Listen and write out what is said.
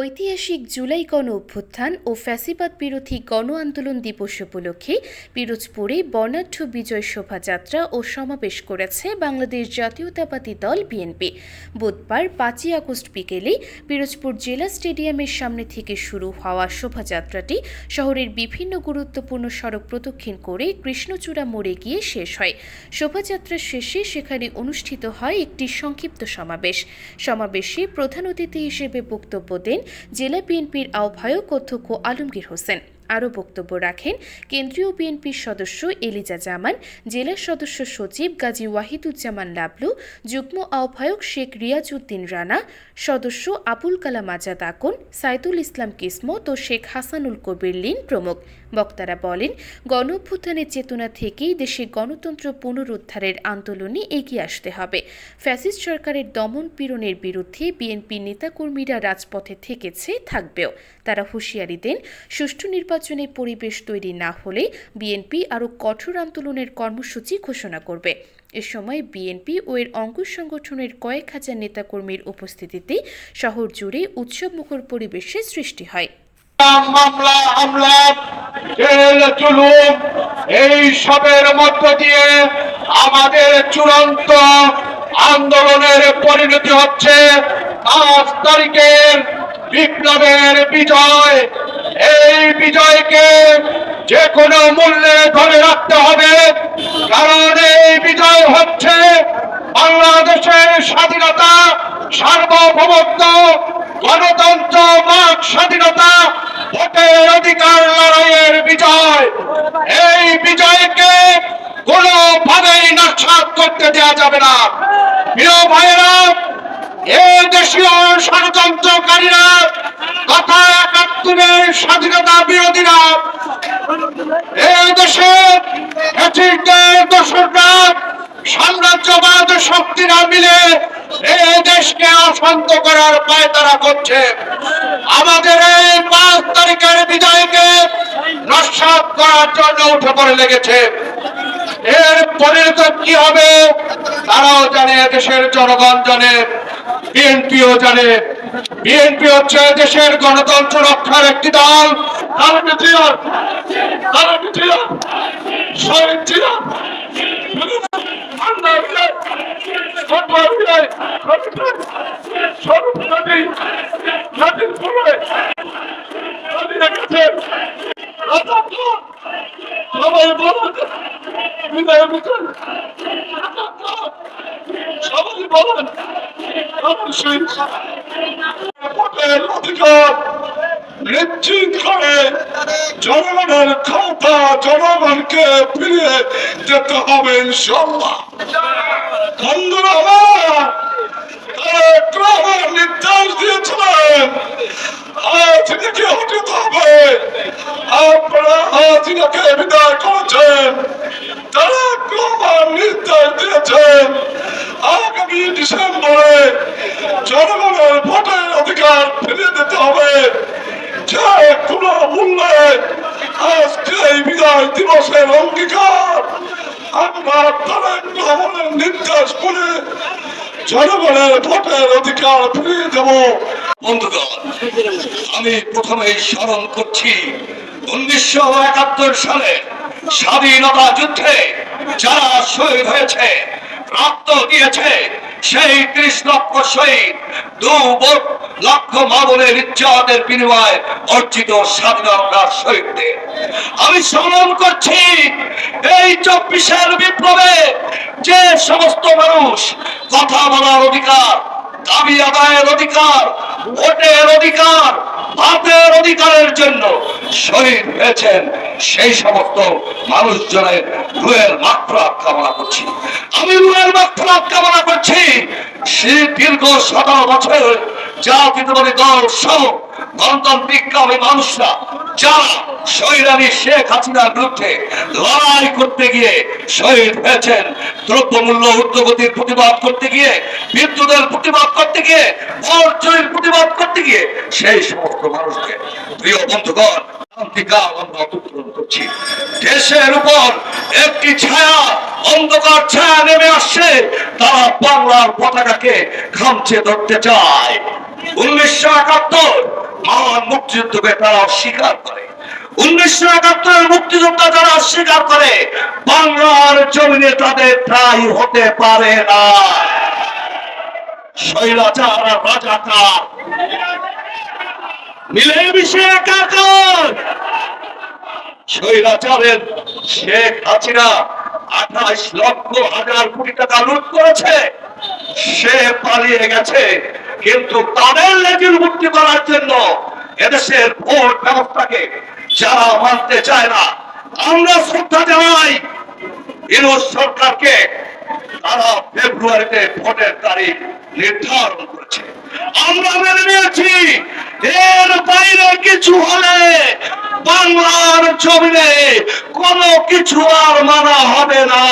ঐতিহাসিক জুলাই গণ অভ্যুত্থান ও ফ্যাসিবাদ বিরোধী গণ আন্দোলন দিবস উপলক্ষে পিরোজপুরে বর্ণাঢ্য বিজয় শোভাযাত্রা ও সমাবেশ করেছে বাংলাদেশ জাতীয়তাবাদী দল বিএনপি। বুধবার পাঁচই আগস্ট বিকেলে পিরোজপুর জেলা স্টেডিয়ামের সামনে থেকে শুরু হওয়া শোভাযাত্রাটি শহরের বিভিন্ন গুরুত্বপূর্ণ সড়ক প্রদক্ষিণ করে কৃষ্ণচূড়া মোড়ে গিয়ে শেষ হয়। শোভাযাত্রার শেষে সেখানে অনুষ্ঠিত হয় একটি সংক্ষিপ্ত সমাবেশ। সমাবেশে প্রধান অতিথি হিসেবে বক্তব্য দেন জেলা বিএনপির আহ্বায়ক অধ্যক্ষ আলমগীর হোসেন। আরও বক্তব্য রাখেন কেন্দ্রীয় বিএনপির সদস্য এলিজা জামান, জেলা সদস্য সচিব গাজী ওয়াহিদুজ্জামান লাবলু, যুগ্ম আহ্বায়ক শেখ রিয়াজউদ্দিন রানা, সদস্য আবুল কালাম আজাদ আকন, সাইদুল ইসলাম কিসমত ও শেখ হাসানুল কবির লিন প্রমুখ। বক্তারা বলেন গণ অভ্যুত্থানের চেতনা থেকেই দেশে গণতন্ত্র পুনরুদ্ধারের আন্দোলনে এগিয়ে আসতে হবে। ফ্যাসিস্ট সরকারের দমন পীড়নের বিরুদ্ধে বিএনপি নেতাকর্মীরা রাজপথে থেকেছে, থাকবেও। তারা হুঁশিয়ারি দেন, সুষ্ঠু নির্বাচনে পরিবেশ তৈরি না হলে বিএনপি আরও কঠোর আন্দোলনের কর্মসূচি ঘোষণা করবে। এ সময় বিএনপি ও এর অঙ্গ সংগঠনের কয়েক হাজার নেতাকর্মীর উপস্থিতিতে শহর জুড়ে উৎসবমুখর পরিবেশের সৃষ্টি হয়। এই সবের মধ্য দিয়ে আমাদের চূড়ান্ত আন্দোলনের পরিণতি হচ্ছে। পাঁচ তারিখের বিপ্লবের বিজয়। এই বিজয়কে যে কোনো মূল্যে ধরে রাখতে হবে। কারণ এই বিজয় হচ্ছে বাংলাদেশের স্বাধীনতা, সার্বভৌমত্ব, গণতন্ত্র বাক স্বাধীনতা, ভোটের অধিকার লড়াইয়ের বিজয়। এই বিজয়কে কোনোভাবেই নস্বাত করতে দেওয়া যাবে না। প্রিয় ভাইয়েরা এই দেশীয় ষড়যন্ত্রকারীরা তথা একাত্তরের স্বাধীনতা বিরোধীরা, এই দেশে দোসররা সাম্রাজ্যবাদ শক্তিরা মিলে এই দেশকে অশান্ত করার পায়তারা করছে। আমাদের এই পাঁচ তারিখের বিজয়কে নস্বাত করার জন্য উঠে পড়ে লেগেছে। এর পরিণত কি হবে, তারাও জানে, দেশের জনগণ জানে। বিএনপিও জানে বিএনপি হচ্ছে দেশের গণতন্ত্র রক্ষার একটি দল তারা ছিল তারা ছিল শহীদ ছিল ঠান্ডা বিজয় ঠান্ডা বিজয় স্বরূপ নদী নদীর পূর্বে নদী রেখেছে সবাই বলুন বিদায় বিজয় সবাই বলুন অবশ্যই ভোটের অধিকার নিশ্চিত করে জনগণের ক্ষমতা জনগণকে ফিরিয়ে যেতে হবে ইনশাল্লাহ বন্ধুরা আমার, তারা আপনারা আজ বিদায় করেছেন তারা গ্রহণ নির্দেশ দিয়েছেন আগামী ডিসেম্বরে জনগণের ভোটের অধিকার ফিরিয়ে দিতে হবে। যে কোনো মূল্যে আজকে এই বিদায় দিবসের অঙ্গীকার আমরা তারেক রহমানের নির্দেশ করে জনগণের ভোটের অধিকার ফিরিয়ে দেব। বন্ধুগণ, আমি প্রথমে স্মরণ করছি, উনিশশো একাত্তর সালে স্বাধীনতা যুদ্ধে যারা শহীদ হয়েছে রক্ত দিয়েছে, সেই ত্রিশ লক্ষ শহীদ দু লক্ষ মামলের ইজ্জতের বিনিময়ে অর্জিত স্বাধীনতার শহীদদের। আমি স্মরণ করছি, এই চব্বিশের বিপ্লবে যে সমস্ত মানুষ কথা বলার অধিকার, দাবি আদায়ের অধিকার, ভোটের অধিকার, ভাতের অধিকারের জন্য শহীদ হয়েছেন সেই সমস্ত মানুষজনের রুয়ের মাত্রা কামনা করছি। আমি রুয়ের মাত্রা কামনা করছি। সে দীর্ঘ সতেরো বছর করতে গিয়ে হয়েছেন, দ্রব্যমূল্য করতে গিয়ে, বিদ্যুতের প্রতিবাদ করতে গিয়ে প্রতিবাদ করতে গিয়ে সেই সমস্ত মানুষকে, প্রিয় বন্ধুগণ দেশের উপর একটি ছায়া, অন্ধকার ছায়া নেমে আসছে। তারা বাংলার পতাকাকে খামচে ধরতে চায়। উনিশশো একাত্তর মুক্তিযুদ্ধকে তারা অস্বীকার করে। উনিশশো একাত্তরের মুক্তিযোদ্ধা যারা অস্বীকার করে, বাংলার জমিনে তাদের ঠাই হতে পারে না। শৈলাচার রাজাকার। মিলেমিশে একাকার। স্বৈরাচারের শেখ হাসিনা আঠাশ লক্ষ হাজার কোটি টাকা লুট করেছে। সে পালিয়ে গেছে, কিন্তু তাদের মুক্তি করার জন্য এদেশের ভোট ব্যবস্থাকে যারা মানতে চায় না, আমরা শ্রদ্ধা জানাই। সরকারকে তারা ফেব্রুয়ারিতে ভোটের তারিখ নির্ধারণ করেছে। আমরা মেনে নিয়েছি এর বাইরে কিছু হলে বাংলার জমিনে কোনো কিছু আর মানা হবে না।